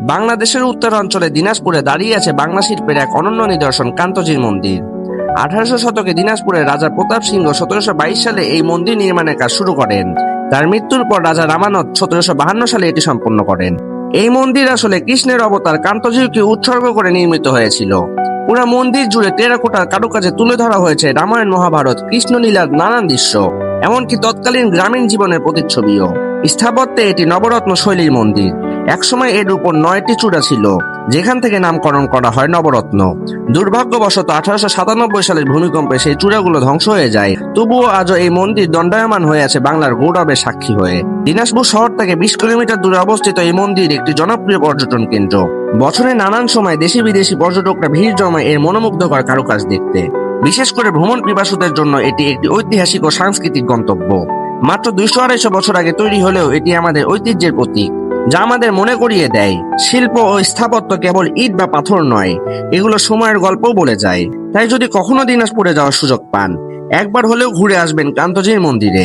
বাংলাদেশের উত্তরাঞ্চলে দিনাজপুরে দাঁড়িয়ে আছে বাংলা শিল্পের এক অনন্য নিদর্শন কান্তজির মন্দির। আঠারোশো শতকে দিনাজপুরের রাজা প্রতাপ সিংহ সতেরোশো বাইশ সালে এই মন্দির নির্মাণের কাজ শুরু করেন। তার মৃত্যুর পর রাজা রামানত সতেরোশো বাহান্ন সালে এটি সম্পন্ন করেন। এই মন্দির আসলে কৃষ্ণের অবতার কান্তজিকে উৎসর্গ করে নির্মিত হয়েছিল। পুরো মন্দির জুড়ে টেরাকোটার কারুকাজে তুলে ধরা হয়েছে রামায়ণ মহাভারত, কৃষ্ণলীলার নানান দৃশ্য, এমনকি তৎকালীন গ্রামীণ জীবনের প্রতিচ্ছবিও। স্থাপত্যে এটি নবরত্ন শৈলীর মন্দির। একসময় এর উপর নয়টি চূড়া ছিল, যেখান থেকে নামকরণ করা হয় নবরত্ন। দুর্ভাগ্যবশত আঠারোশো সাতানব্বই সালের ভূমিকম্পে সেই চূড়াগুলো ধ্বংস হয়ে যায়। তবুও আজও এই মন্দির দণ্ডায়মান হয়ে আছে বাংলার গৌরবের সাক্ষী হয়ে। দিনাজপুর শহর থেকে বিশ কিলোমিটার দূরে অবস্থিত এই মন্দির একটি জনপ্রিয় পর্যটন কেন্দ্র। বছরের নানান সময় দেশি বিদেশি পর্যটকরা ভিড় জমায় এর মনোমুগ্ধকর কারুকাজ দেখতে। বিশেষ করে ভ্রমণ পিপাসুদের জন্য এটি একটি ঐতিহাসিক ও সাংস্কৃতিক গন্তব্য। মাত্র দুইশো আড়াইশো বছর আগে তৈরি হলেও এটি আমাদের ঐতিহ্যের প্রতীক। যা আমাদের মনে করিয়ে দেয়। শিল্প ও স্থাপত্য কেবল ইট বা পাথর নয়, এগুলো সময়ের গল্পও বলে যায়। তাই যদি কখনো দিনাজপুরে যাওয়ার সুযোগ পান, একবার হলেও ঘুরে আসবেন কান্তজির মন্দিরে।